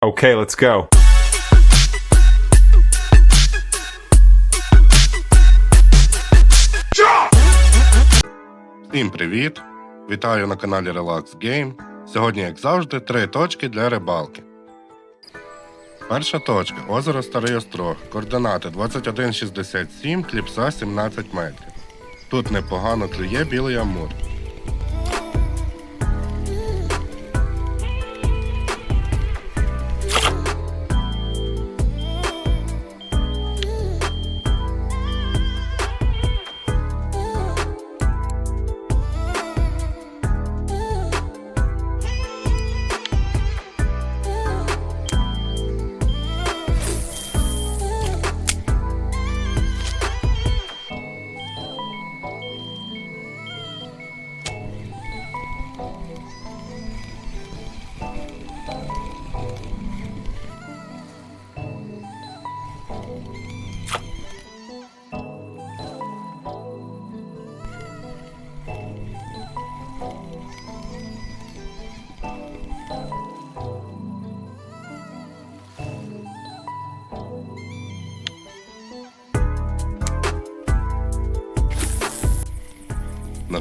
Okay, let's go. Всім привіт! Вітаю на каналі Relax Game. Сьогодні, як завжди, три точки для рибалки. Перша точка озеро Старий Острог. Координати 2167, кліпса 17 метрів. Тут непогано клює білий амур.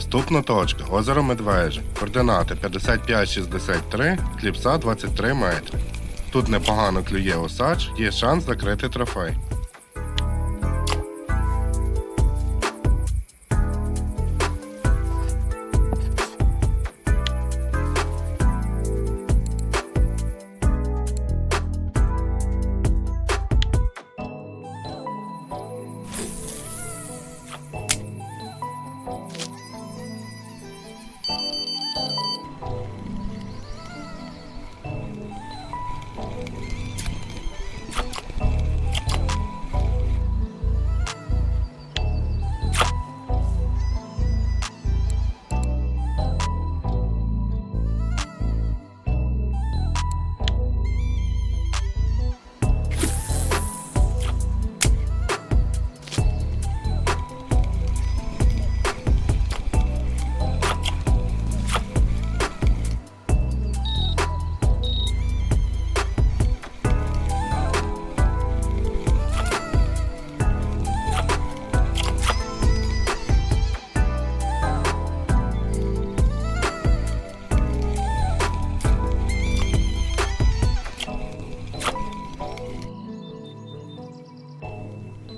Наступна точка озеро Медвежі. Координати 5563, кліпса 23 метри. Тут непогано клює осач, є шанс закрити трофей.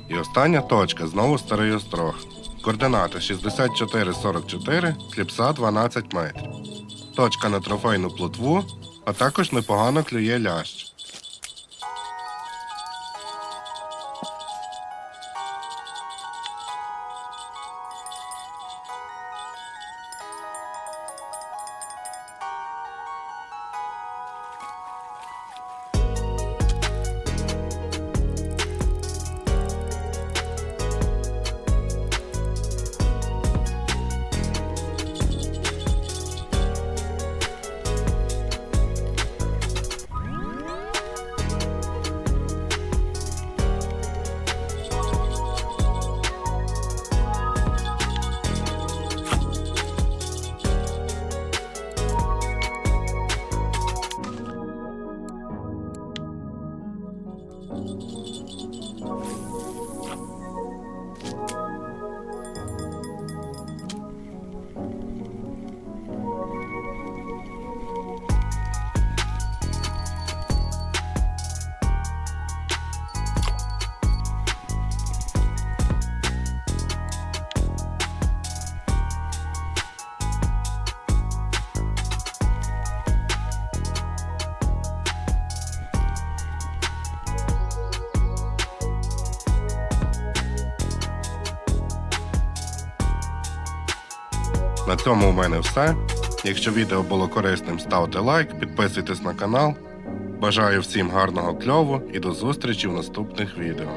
І остання точка знову старий острог. Координати 6444, кліпса 12 метрів. Точка на трофейну плотву, а також непогано клює лящ. Thank you. На цьому у мене все. Якщо відео було корисним, ставте лайк, підписуйтесь на канал. Бажаю всім гарного кльову і до зустрічі в наступних відео.